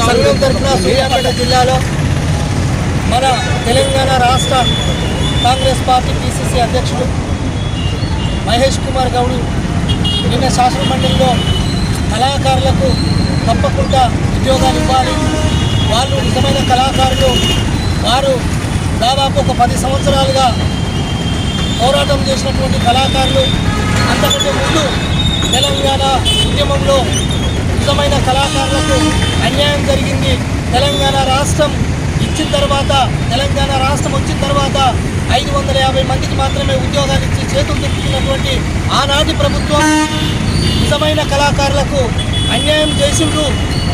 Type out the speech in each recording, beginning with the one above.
సంఘం తరఫున సూర్యాపేట జిల్లాలో మన తెలంగాణ రాష్ట్ర కాంగ్రెస్ పార్టీ పిసిసి అధ్యక్షుడు మహేష్ కుమార్ గౌడ్ నిన్న శాసనమండలిలో కళాకారులకు తప్పకుండా ఉద్యోగాలు ఇవ్వాలి. వాళ్ళు నిజమైన కళాకారులు. వారు దాదాపు ఒక పది సంవత్సరాలుగా పోరాటం చేసినటువంటి కళాకారులు. అంతకంటే ముందు తెలంగాణ ఉద్యమంలో నిజమైన కళాకారులకు అన్యాయం జరిగింది. తెలంగాణ రాష్ట్రం ఇచ్చిన తర్వాత తెలంగాణ రాష్ట్రం వచ్చిన తర్వాత ఐదు వందల యాభై మందికి మాత్రమే ఉద్యోగాలు ఇచ్చి చేతులు దుక్కుతున్నటువంటి ఆనాటి ప్రభుత్వం నిజమైన కళాకారులకు అన్యాయం చేసిండ్రు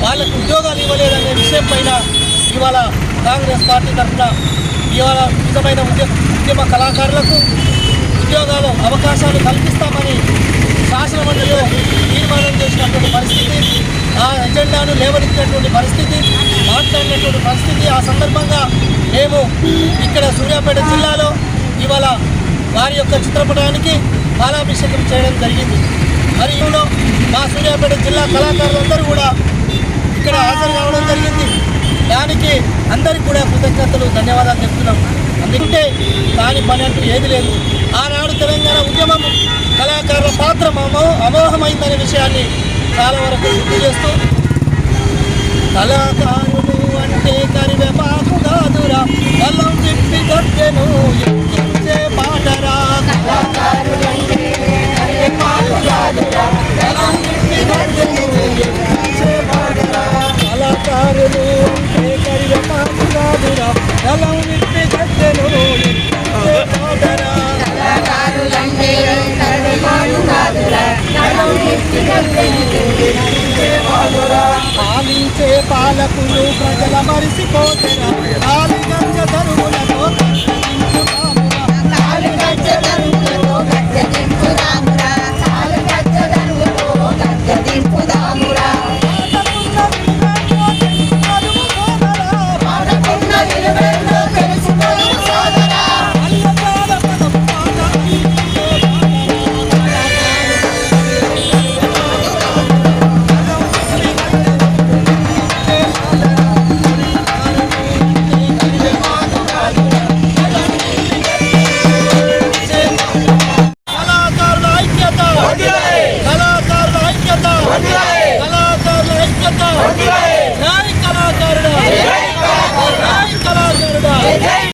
వాళ్ళకు ఉద్యోగాలు ఇవ్వలేదనే విషయం పైన ఇవాళ కాంగ్రెస్ పార్టీ తరఫున ఇవాళ నిజమైన ఉద్యమ ఉద్యమ కళాకారులకు ఉద్యోగాలు అవకాశాలు కల్పిస్తామని శాసనమండలిలో తీర్మానం చేసినటువంటి పరిస్థితి ఆ ఎజెండాను లేవనెత్తినటువంటి పరిస్థితి మాట్లాడినటువంటి పరిస్థితి ఆ సందర్భంగా మేము ఇక్కడ సూర్యాపేట జిల్లాలో ఇవాళ వారి యొక్క చిత్రపటానికి బాలాభిషేకం చేయడం జరిగింది. మరియు మా సూర్యాపేట జిల్లా కళాకారులందరూ కూడా ఇక్కడ హాజరు కావడం జరిగింది. దానికి అందరికి కూడా కృతజ్ఞతలు ధన్యవాదాలు చెప్తున్నాం. అందుకంటే దాని పని అంటూ ఏది లేదు. ఆనాడు తెలంగాణ ఉద్యమం కళాకారుల పాత్ర అమో అమోఘమైందనే విషయాన్ని చాలా వరకు గుర్తు చేస్తూ కళాకారులు అంటే కరివేపాకు కాదురా కళ్ళం తిప్పి కట్టెను పాలించే పాలకులు ప్రజల మరిసిపోతే ధరువులు